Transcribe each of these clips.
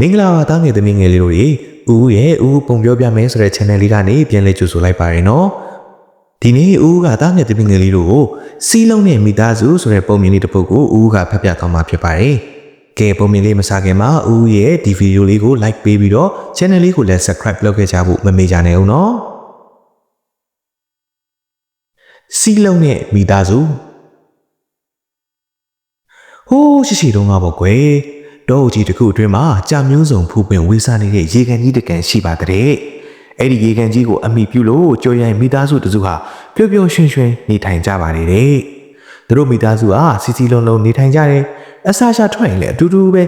မင်္ဂလာပါတားငယ်သမီးငယ်လေးတို့ရေဦးရဲ့ဦးပုံပြောပြမယ်ဆိုတဲ့ channel လေးကနေပြန်လဲကြိုဆိုလိုက်ပါရနော်ဒီနေ့ဦးကတားငယ်သမီးငယ်လေးတို့ကိုစီးလုံးနဲ့မိသားစုဆိုတဲ့ပုံမြင်လေးတစ်ပုဒ်ကိုဦးကဖတ်ပြသွားမှာဖြစ်ပါတယ်ကဲပုံမြင်လေးမစားခင်မှာဦးရဲ့ဒီဗီဒီယိုလေးကို like ပေးပြီးတော့ channel လေးကိုလည်း subscribe လုပ်ခဲ့ကြဖို့မမေ့ကြနဲ့ဦးနော်စီးလုံးနဲ့မိသားစုဟိုးရှိရှိတုန်းကပေါ့ကွယ် တောအုပ်ကြီးတစ်ခုအတွင်းမှာကြာမျိုးစုံဖူးပင်ဝေးစားနေတဲ့ရေကန်ကြီးတစ်ကန်ရှိပါတဲ့အဲ့ဒီရေကန်ကြီးကိုအမိပြုလို့ကြော်ရိုင်မိသားစုတစုဟာပျော်ပျော်ရွှင်ရွှင်နေထိုင်ကြပါလေတဲ့သူတို့မိသားစုဟာစီစီလုံးလုံးနေထိုင်ကြတယ်အဆာရှာထွက်ရင်လည်းအတူတူပဲ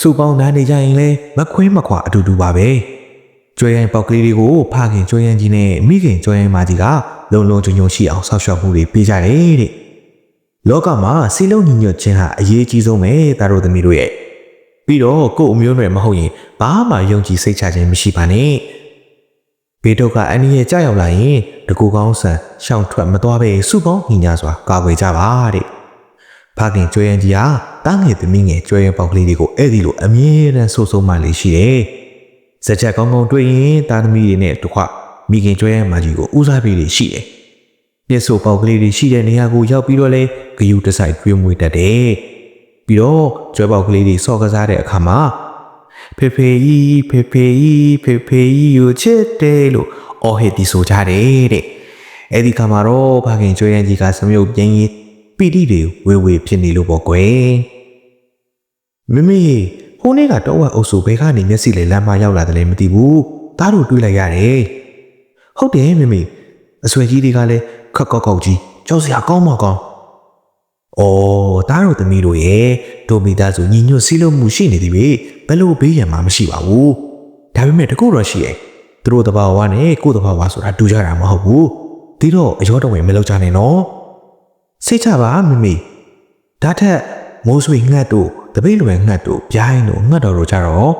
စူပေါင်းနားနေကြရင်လည်းမခွဲမခွာအတူတူပါပဲကျွဲရိုင်ပေါက်ကလေးတွေကိုဖခင်ကျွဲရိုင်ကြီးနဲ့မိခင်ကျွဲရိုင်မကြီးကလုံလုံချုံချုံရှိအောင်ဆောက်ရှောက်မှုတွေပေးကြတယ်တဲ့လောကမှာစီလုံးညီညွတ်ခြင်းဟာအရေးကြီးဆုံးပဲသားတို့သမီးတို့ရဲ့ ပြီးတော့ကို့အမျိုးနွယ်မဟုတ်ရင်ဘာမှယုံကြည်စိတ်ချခြင်းမရှိပါနဲ့ဘေးတော့ကအန်ဒီရဲ့ကြောက်ရောက်လာရင်တကူကောင်းဆန်ရှောင်ထွက်မသွားပဲစုပေါင်းညီညာစွာကာကွယ်ကြပါတဲ့ဖခင်ကျွေးရင်ကြီးဟာတားငယ်သမီးငယ်ကျွေးရင်ပေါက်ကလေးတွေကိုအဲ့ဒီလိုအမြဲတမ်းဆိုးဆိုးမှလေးရှိတယ်စကြက်ကောင်းကောင်းတွေ့ရင်တားသမီးတွေနဲ့တခွမိခင်ကျွေးရင်မကြီးကိုဦးစားပေးလေးရှိတယ်ပြစ်ဆိုပေါက်ကလေးတွေရှိတဲ့နေရာကိုရောက်ပြီးတော့လဲဂယူတဆိုင်ကျွေးမွေးတတ်တယ်။ ပြီးတော့ကျွဲပေါက်ကလေးတွေစော့ကစားတဲ့အခါမှာဖေဖေကြီးဖေဖေကြီးဖေဖေကြီးကိုချစ်တယ်လို့အော်ဟစ်တီဆိုကြတယ်တဲ့။အဲ့ဒီခါမှာတော့ဖခင်ကျွေးရန်ကြီးကစမြုပ်ပြင်းရင်ပီတိတွေဝေဝေဖြစ်နေလို့ပေါ့ကွယ်။မမေဟိုနေ့ကတော့ဝက်အုပ်စုဘဲကနေမျက်စိလေလမ်းမရောက်လာတယ်လည်းမသိဘူး။သားတို့တွေးလိုက်ရတယ်။ဟုတ်တယ်မမေအဆွေကြီးတွေကလည်းခက်ကောက်ကောက်ကြီးကြောက်စရာကောင်းမကောင်း။ အော်သားတို့သမီးတို့ရဲ့ဒိုမီသားဆိုညီညွတ်စည်းလုံးမှုရှိနေသည်ပဲဘယ်လို့ဘေးရန်မှမရှိပါဘူး။ဒါပေမဲ့တကူတော့ရှိရဲ့။သူတို့တဘာဝနဲ့ကိုယ့်တဘာဝဆိုတာတူကြတာမဟုတ်ဘူး။ဒီတော့အရောတော်ဝင်မလောက်ကြနဲ့နော်။စိတ်ချပါမမေ။ဒါထက်မိုးဆွေငှက်တို့တပိတ်လွယ်ငှက်တို့ပြိုင်းတို့ငှက်တော်တို့ကြတော့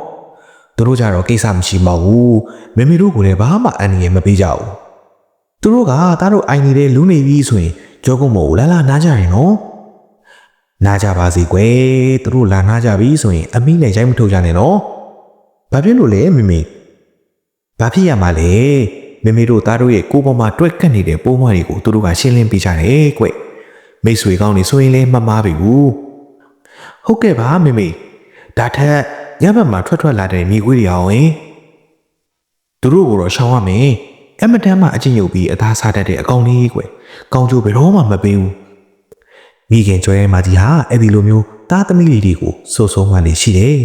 သူတို့ကြတော့ကိစ္စမရှိပါဘူး။မမေတို့ကလည်းဘာမှအန်ရမပေးကြဘူး။သူတို့ကသားတို့အိုင်နေတဲ့လူနေပြီဆိုရင်ကြောကုန်းမို့လာလာနားကြရင်နော် နားကြပါစေကွယ်သူတို့လာနားကြပြီဆိုရင်အမိနဲ့ရိုက်မထုတ်ကြနဲ့နော်ဘာဖြစ်လို့လဲမိမိဘာဖြစ်ရမှာလဲမိမိတို့သားတို့ရဲ့ကိုယ်ပေါ်မှာတွက်ကပ်နေတဲ့ပိုးမွားတွေကိုသူတို့ကရှင်းလင်းပေးကြတယ်ကွမိတ်ဆွေကောင်းနေဆိုရင်လည်းမမားပြီဘူးဟုတ်ကဲ့ပါမိမိဒါထက်ညဘက်မှာထွက်ထွက်လာတဲ့မိခွေးတွေအောင်ဝင်သူတို့ကိုတော့ရှောင်ရမယ်အမတန်မှအချင်းယုတ်ပြီးအသားစားတတ်တဲ့အကောင်လေးကွယ်ကောင်းကျိုးဘယ်တော့မှမပေးဘူး မိခင်ကြွယ်ရဲမကြီးဟာအဲ့ဒီလိုမျိုးသားသမီးလေးတွေကိုစိုးစိုးမှလေးရှိတယ်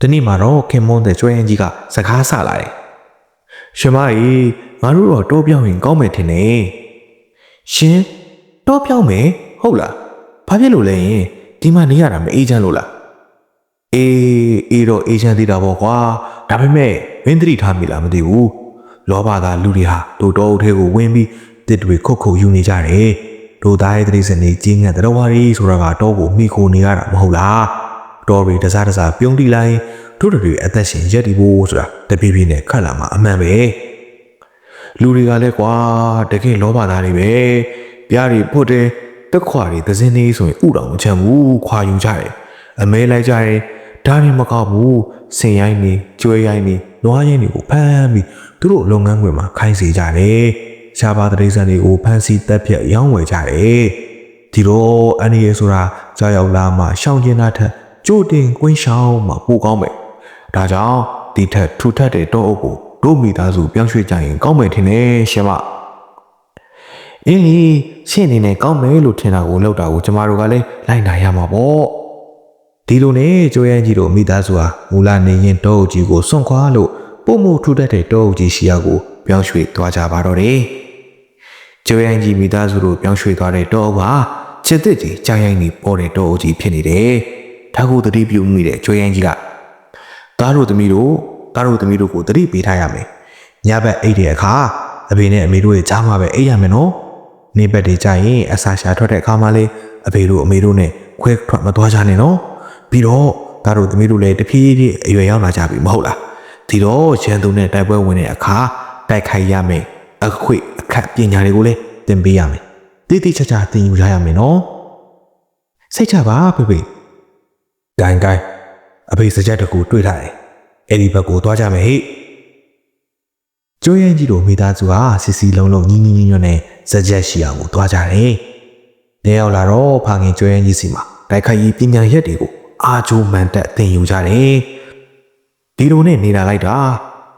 ဒီနေ့မှာတော့ခင်မွန်းတဲ့ကြွယ်ရင်ကြီးကစကားဆလာတယ်ရှင်မကြီးငါတို့တော့တိုးပြောင်းရင်ကောင်းမယ်ထင်တယ်ရှင်တိုးပြောင်းမယ်ဟုတ်လားဘာဖြစ်လို့လဲယင်ဒီမှာနေရတာမအေးချမ်းလို့လားအေးအေးတော့အေးချမ်းသေးတာပေါ့ကွာဒါပေမဲ့မင်းသတိထားမိလားမသိဘူးလောဘသားလူတွေဟာတို့တော်အုပ်ထဲကိုဝင်ပြီးတစ်တွေခုတ်ခုတ်ယူနေကြတယ် တို့သားရဲ့သတိစနေကြီးငတ်တော်ဝါရီဆိုတာကတော့ကိုမိခိုနေရတာမဟုတ်လားတော်တွေတစားတစားပြုံးတိလိုက်တို့တွေအသက်ရှင်ရက်ဒီဖို့ဆိုတာတပြေးပြေးနဲ့ခတ်လာမှာအမှန်ပဲလူတွေကလည်းကွာတကယ်လောဘသားတွေပဲပြားတွေဖွတ်တယ်တက်ခွာတွေသစင်းလေးဆိုရင်ဥတော်မချမ်းဘူးခွာယူကြတယ်အမဲလိုက်ကြတယ်ဒါတွေမကောက်ဘူးစင်ရိုင်းနေကျွဲရိုင်းနေနွားရိုင်းတွေကိုဖမ်းပြီးသူတို့လုပ်ငန်းခွင်မှာခိုင်းစေကြတယ် ရှားပါတဲ့ဒိစံတွေကိုဖမ်းဆီးတက်ပြက်ရောင်းဝယ်ကြတယ်ဒီတော့အန်ဒီရဆိုတာကြောက်ရောက်လာမှရှောင်ကျင်တာထက်ကြိုတင်ကွင်းရှောင်းမှပိုကောင်းမယ်ဒါကြောင့်ဒီထက်ထူထပ်တဲ့တောအုပ်ကိုတို့မိသားစုပြောင်းရွှေ့ကြရင်ကောင်းမယ်ထင်တယ်ရှင်မအင်းလေရှင့်အနေနဲ့ကောင်းမယ်လို့ထင်တာကိုလောက်တာကိုကျမတို့ကလည်းလိုက်နိုင်ရမှာပေါ့ဒီလိုနဲ့ကြိုးရမ်းကြီးတို့မိသားစုဟာမူလနေရင်တောအုပ်ကြီးကိုစွန့်ခွာလို့ပုံမှုထူတတ်တဲ့တောအုပ်ကြီးရှိရာကိုပြောင်းရွှေ့သွားကြပါတော့တယ် ကြိုးရမ်းကြီးမိသားစုတို့ပြောင်းရွှေ့သွားတဲ့တောအုပ်ဟာချစ်တဲ့ကြီးကြာရိုင်းနေပေါ်တဲ့တောအုပ်ကြီးဖြစ်နေတယ်ဒါကိုသတိပြုမိတဲ့ကြိုးရမ်းကြီးကသားတို့သမီးတို့သားတို့သမီးတို့ကိုသတိပေးထားရမယ်ညဘက်အိတ်တဲ့အခါအဖေနဲ့အမေတို့ရဲ့ကြားမှာပဲအိတ်ရမယ်နော်နေဘက်တွေကြရင်အစာရှာထွက်တဲ့အခါမှာလေအဖေတို့အမေတို့နဲ့ခွဲထွက်မသွားကြနဲ့နော်ပြီးတော့ဒါတို့သမီးတို့လည်းတဖြည်းဖြည်းအရွယ်ရောက်လာကြပြီမဟုတ်လားဒီတော့ရန်သူနဲ့တိုက်ပွဲဝင်တဲ့အခါတိုက်ခိုက်ရမယ် အခွေအခက်ပညာတွေကိုလည်းသင်ပေးရမယ်တိတိကျကျသင်ယူရရမယ်နော်စိတ်ချပါဖေဖေဂိုင်းဂိုင်းအဖေစကြက်တကူတွေ့ထားတယ်အဲ့ဒီဘက်ကိုသွားကြမယ်ဟိကျွေးရင်ကြီးတို့မိသားစုဟာစီစီလုံးလုံးညီညီညွတ်ညွတ်နဲ့စကြက်ရှိအောင်ကိုသွားကြတယ်နေရောက်လာတော့ဖခင်ကျွေးရင်ကြီးစီမှာတိုက်ခိုက်ရေးပညာရက်တွေကိုအာချိုးမှန်တက်သင်ယူကြတယ်ဒီလိုနဲ့နေလာလိုက်တာ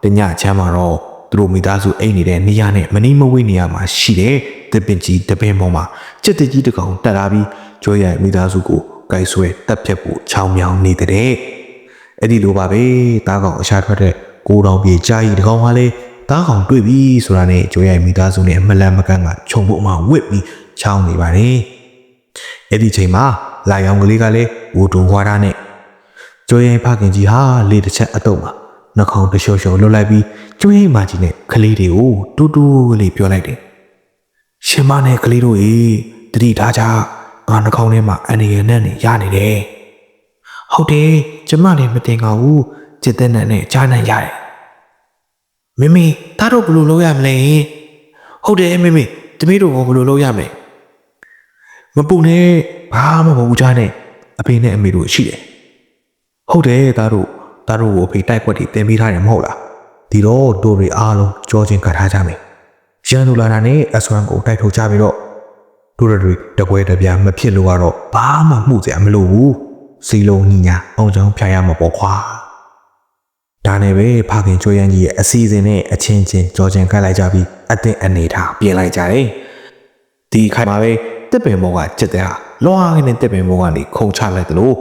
တညချမ်းမှာတော့ သူတို့မိသားစုအိမ်နေတဲ့နေရာနဲ့မနီးမဝေးနေရာမှာရှိတဲ့တပင်ကြီးတပင်ပေါ်မှာကြက်တကြီးတစ်ကောင်တက်လာပြီးကျွေးရမိသားစုကိုကိုက်ဆွဲတက်ဖြတ်ဖို့ချောင်းမြောင်းနေတဲ့အဲ့ဒီလိုပါပဲတားကောင်အရှာထွက်တဲ့ကိုတောင်ပြေကြားကြီးတကောင်ကလည်းတားကောင်တွေ့ပြီဆိုတာနဲ့ကြိုးရိုက်မိသားစုနဲ့အမလန်မကန့်ကခြုံဖို့အမှဝစ်ပြီးချောင်းနေပါတယ်အဲ့ဒီချိန်မှာလာရောင်ကလေးကလည်းဝူတုံခွာတာနဲ့ကြိုးရိုက်ဖခင်ကြီးဟာလေတစ်ချက်အတုံးမှာနှာခေါင်းတရှော့ရှော့လွတ်လိုက်ပြီး ကြိုးရိုက်မကြီးနဲ့ကလေးတွေကိုတူတူလေးပြောလိုက်တယ်ရှင်မနဲ့ကလေးတို့ရေတတိထားကြငါနှာခေါင်းထဲမှာအနေရနဲ့နေရနေတယ်ဟုတ်တယ်ကျမလည်းမတင်ပါဘူးจิตတဲ့နဲ့နဲ့ကြားနိုင်ရတယ်မမေဒါတော့ဘယ်လိုလုပ်ရမလဲဟုတ်တယ်မမေတမီးတို့ကဘယ်လိုလုပ်ရမလဲမပူနဲ့ဘာမှမပူကြနဲ့အဖေနဲ့အမေတို့ရှိတယ်ဟုတ်တယ်ဒါတို့ဒါတို့ကိုအဖေတိုက်ကွက်တွေတင်ပေးထားတယ်မဟုတ်လား ဒီတော့တို့တွေအားလုံးကြောချင်းကထားကြမယ်ရန်သူလာတာနဲ့ S1 ကိုတိုက်ထုတ်ကြပြီးတော့တို့တွေတကွဲတပြားမဖြစ်လို့ကတော့ဘာမှမှုစရာမလိုဘူးစီလုံးညီညာအောင်ချောင်းဖြာရမှာပေါ့ခွာဒါနဲ့ပဲဖခင်ချိုးရန်ကြီးရဲ့အစီအစဉ်နဲ့အချင်းချင်းကြောချင်းခတ်လိုက်ကြပြီးအသင်အနေထားပြင်လိုက်ကြတယ်ဒီခိုင်မှာပဲတစ်ပင်ဘောကစစ်တဲ့ဟာလောဟာနဲ့တစ်ပင်ဘောကနေခုံချလိုက်တယ်လို့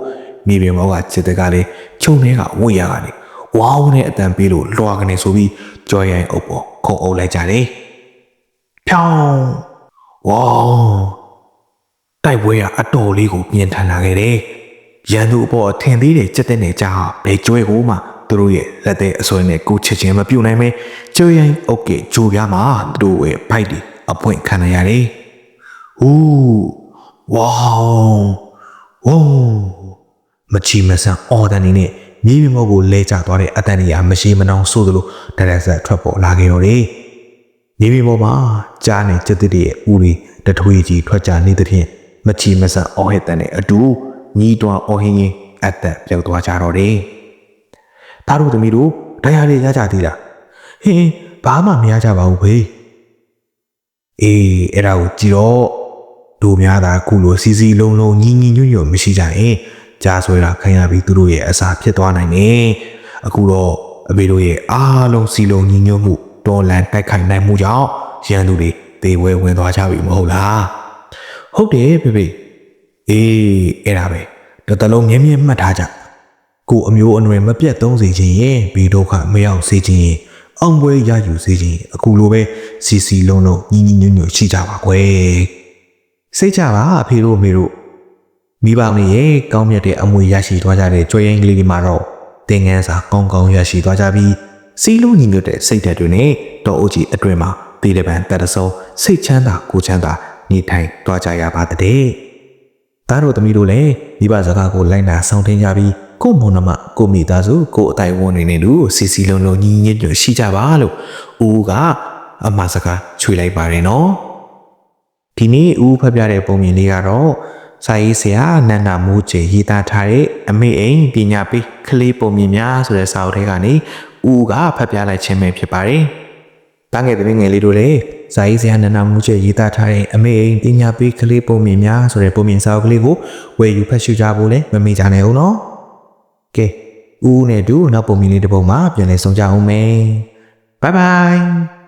မြေပင်ဘောကစစ်တဲ့ကလည်းခြုံထဲကဝေ့ရကနေ ဝါးဝနဲ့အတန်ပေးလို့လွှာကနေဆိုပြီးကြော်ရိုင်းအုပ်ပေါ်ခုံအုပ်လိုက်ကြတယ်။ဖြောင်းဝေါတိုက်ပွဲကအတော်လေးကိုပြင်ထန်လာခဲ့တယ်။ရန်သူအပေါ်ထင်သေးတယ်ကြက်တဲ့နယ်ကြားဘယ်ကျွဲကိုမှသူတို့ရဲ့လက်သေးအစွဲနဲ့ကိုချက်ချင်းမပြုတ်နိုင်ပဲကျွဲရိုင်းအုပ်ကဂျိုးပြားမှာသူတို့ရဲ့ဖိုက်တွေအပွင့်ခံရတယ်။ဟူးဝေါဝုံမချီမဆန်အော်တန်နေနဲ့ မြေပြင်ပေါ်ကိုလဲကျသွားတဲ့အတန်ကြီးအမရှိမနှောင်ဆိုးသလိုတရက်ဆက်ထွက်ပေါ်လာခဲ့ရောတယ်။မြေပြင်ပေါ်မှာကြားနေကြက်တဲ့ရဲ့ဦးတွေတထွေးကြီးထွက်ကြနေတဲ့ဖြင့်မချီမဆန်အော်ဟစ်တန်နဲ့အတူညီးတွားအော်ဟင်းရင်အသက်ပြောက်သွားကြတော့တယ်။သားတို့သမီးတို့တရားလေးရကြသေးလား။ဟင်းဘာမှမရကြပါဘူးဖေ။အေးအဲ့ဒါကိုကြည်တော့တို့များသာခုလိုစီစီလုံးလုံးညီညီညွတ်ညွတ်မရှိကြရင် ကြားဆွဲတာခံရပြီးသူတို့ရဲ့အစာဖြစ်သွားနိုင်တယ်။အခုတော့အမေတို့ရဲ့အားလုံးစီလုံးညီညွတ်မှုတော်လန်တိုက်ခိုက်နိုင်မှုကြောင့်ရန်သူတွေတေဝဲဝင်သွားကြပြီမဟုတ်လား။ဟုတ်တယ်ဖေဖေ။အေးအဲ့ဒါပဲတစ်တလုံးမြဲမြဲမှတ်ထားကြကိုအမျိုးအနွယ်မပြတ်သုံးစေခြင်းရင်ဘီဒုက္ခမရောက်စေခြင်းရင်အောင်ပွဲရယူစေခြင်းအခုလိုပဲစီစီလုံးလုံးညီညီညွတ်ညွတ်ရှိကြပါကွယ်စိတ်ကြပါအဖေတို့အမေတို့ မိဘတွေရဲ့ကောင်းမြတ်တဲ့အမွေရရှိသွားကြတဲ့ကြွယ်ရင်ကလေးတွေမှာတော့သင်ငန်းစာကောင်းကောင်းရရှိသွားကြပြီးစီလုံးညီညွတ်တဲ့စိတ်ဓာတ်တွေနဲ့တော်အုပ်ကြီးအတွင်မှာပြည်တပံတက်တဆုံစိတ်ချမ်းသာကိုချမ်းသာနေထိုင်သွားကြရပါတဲ့။သားတို့သမီးတို့လည်းမိဘစကားကိုလိုက်နာဆောင်ထင်းကြပြီးကို့မုံနမကိုမိသားစုကို့အတိုင်းဝန်နေနေလူစီစီလုံးလုံးညီညွတ်ညွတ်ရှိကြပါလို့ဦးကအမစကားချွေလိုက်ပါတယ်နော်ဒီနေ့ဦးဖတ်ပြတဲ့ပုံမြင်လေးကတော့ စာရေးဆရာနန္ဒမိုးချေရေးသားထားတဲ့အမေအိမ်ပညာပေးကလေးပုံမြင်များဆိုတဲ့စာအုပ်ထဲကနေဦးကဖတ်ပြလိုက်ခြင်းပဲဖြစ်ပါတယ်။တန်းငယ်သမီးငယ်လေးတို့လည်းဇာရေးဆရာနန္ဒမူးကျရေးသားထားတဲ့အမေအိမ်ပညာပေးကလေးပုံမြင်များဆိုတဲ့ပုံမြင်စာအုပ်ကလေးကိုဝယ်ယူဖတ်ရှုကြဖို့လည်းမမေ့ကြနဲ့ဦးနော်။ကဲဦးနဲ့တူနောက်ပုံမြင်လေးတစ်ပုဒ်မှာပြန်လည်ဆုံကြအောင်မယ်။ Bye bye